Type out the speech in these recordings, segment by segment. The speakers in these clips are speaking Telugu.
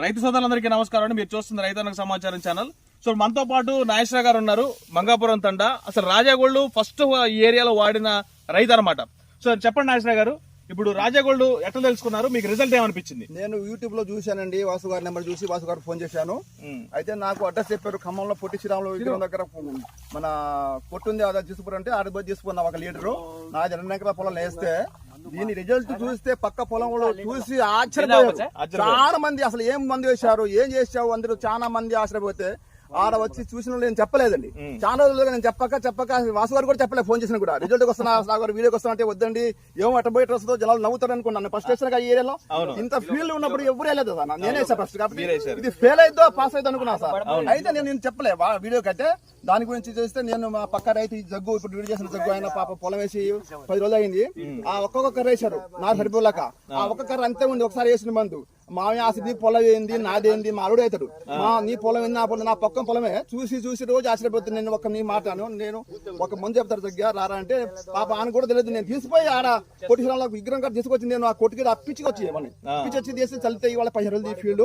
రైతు సోదరులందరికీ నమస్కారం అండి. మీరు చూస్తుంది రైతన్నకు సమాచారం ఛానల్. సో మనతో పాటు నాగేశ్వర గారు ఉన్నారు. మంగాపురం తండ. అసలు రాజాగోల్డ్ ఫస్ట్ ఈ ఏరియాలో వాడిన రైతు అనమాట సో చెప్పండి నాగేశ్వర గారు ఇప్పుడు రాజాగోల్డ్ ఎట్లా తెలుసుకున్నారు? మీకు రిజల్ట్ ఏమనిపించింది? నేను యూట్యూబ్లో చూశానండి వాసు గారి నెంబర్ చూసి వాసు గారికి ఫోన్ చేశాను. అయితే నాకు అడ్రస్ చెప్పారు ఖమ్మంలో పొట్టి శ్రీరాములు విగ్రహం దగ్గర మన కొట్టుంది అదే తీసుకుని అంటే ఆడ పోయి తీసుకున్నాం ఒక లీటరు నా రెండు ఎకరాల పొలం వేస్తే దీని రిజల్ట్ చూస్తే పక్క పొలం కూడా చూసి ఆశ్చర్యపోయారు. చాలా మంది అసలు ఏం మంది వేశారు ఏం చేశావు? అందరూ చాలా మంది ఆశ్చర్యపోతే ఆడ వచ్చి చూసిన నేను చెప్పలేదండి. చాలా రోజులుగా నేను చెప్పక చెప్పక వాసు గారు కూడా చెప్పలేదు ఫోన్ చేసిన కూడా. రిజల్ట్ వస్తున్నా సాగు గారు వీడియోకి వస్తున్నా అంటే వద్దండి. ఏమో పోయి వస్తుందో జనాలు నవ్వుతారు అనుకున్నాను ఫస్ట్ వేసిన ఈ ఏరియాలో ఇంత ఫీల్డ్ ఉన్నప్పుడు ఎవరు వెళ్ళలేదు సార్ నేనే వేసా ఫస్ట్ కాబట్టి ఇది ఫెయిల్ అయిద్దో పాస్ అయిద్దో అనుకున్నా సార్. అయితే నేను నేను చెప్పలే వా- వీడియో కట్టే దాని గురించి చేస్తే నేను మా పక్క రైతు ఈ జగ్గు ఇప్పుడు వీడియో చేసిన జగ్గు ఆయన పాప పొలం వేసి పది రోజులు అయింది. ఆ ఒక్కొక్క కర్ర వేశారు నాకు సరిపోలేక ఆ ఒక్క కర్ర అంతే ఉంది ఒకసారి వేసిన మందు. మామయ్య పొలం ఏంది నాదేంది మా అల్లుడు అవుతాడు. మా నీ పొలం ఏంది నా పొలం నా పక్కన పొలమే. చూసి చూసి రోజు ఆశ్చర్యపోతుంది. నేను ఒక నీ మాటను నేను ఒక మంది చెప్తారు దగ్గర రారా అంటే పాప ఆయన కూడా తెలియదు. నేను తీసిపోయి ఆడ కొట్టి విగ్రహం కాడ తీసుకొచ్చి నేను ఆ కొట్టుకి అప్పించి వచ్చి అప్పించి వచ్చి తీసి చల్లితే ఇవాళ పదిహేను రోజులు ఫీల్డ్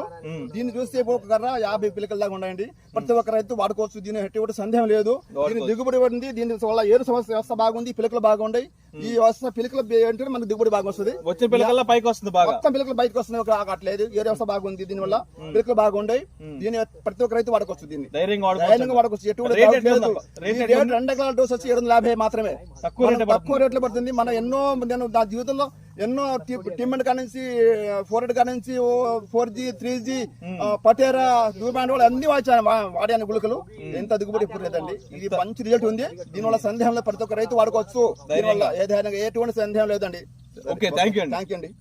దీన్ని చూస్తే ఒక కర్ర యాభై పిల్లకల దాకా ఉన్నాయండి ప్రతి ఒక్క రైతు వాడుకోవచ్చు దీని ఎటువంటి సందేహం లేదు. దీని దిగుబడి పడింది దీని వల్ల ఏరు సమస్య వ్యవస్థ బాగుంది పిలకలు బాగుంటాయి ఈ వ్యవస్థ పిలకలు అంటే మనకు దిగుబడి బాగా వస్తుంది. వచ్చే పిల్లకల్లా పైకి వస్తుంది బాగా. మొత్తం పిల్లకలు బయటకు వస్తున్నాయి ఒక ఆగట్లేదు ఏ వ్యవస్థ బాగుంది? దీని వల్ల పిల్లకలు బాగుంటాయి దీని ప్రతి ఒక్క రైతు వాడుకోవచ్చు దీన్ని. ధైర్యంగా వాడుకోవచ్చు. వాడుకోవచ్చు. ఎటువంటి రెండు ఎకరాల డోస్ వచ్చి ఏడు వందల యాభై మాత్రమే. తక్కువ రేట్లో పడుతుంది. మన ఎన్నో నేను నా జీవితంలో ఎన్నో టిమ్మెంట్ కాడ నుంచి ఫోర్ ఎయిట్ కాడ నుంచి ఫోర్ జీ త్రీ జీ పటేరా రూపాయి వాళ్ళు అన్ని వాచాను వాడాను గుళికలు. ఎంత దిగుబడి ఇప్పుడు లేదండి ఇది మంచి రిజల్ట్ ఉంది. దీనివల్ల సందేహం లేదు. ప్రతి ఒక్క రైతు వాడుకోవచ్చు. దీనివల్ల ఏ ధైర్యంగా ఎటువంటి సందేహం లేదండి. ఓకే థ్యాంక్ యూ అండి. థ్యాంక్ యూ అండి.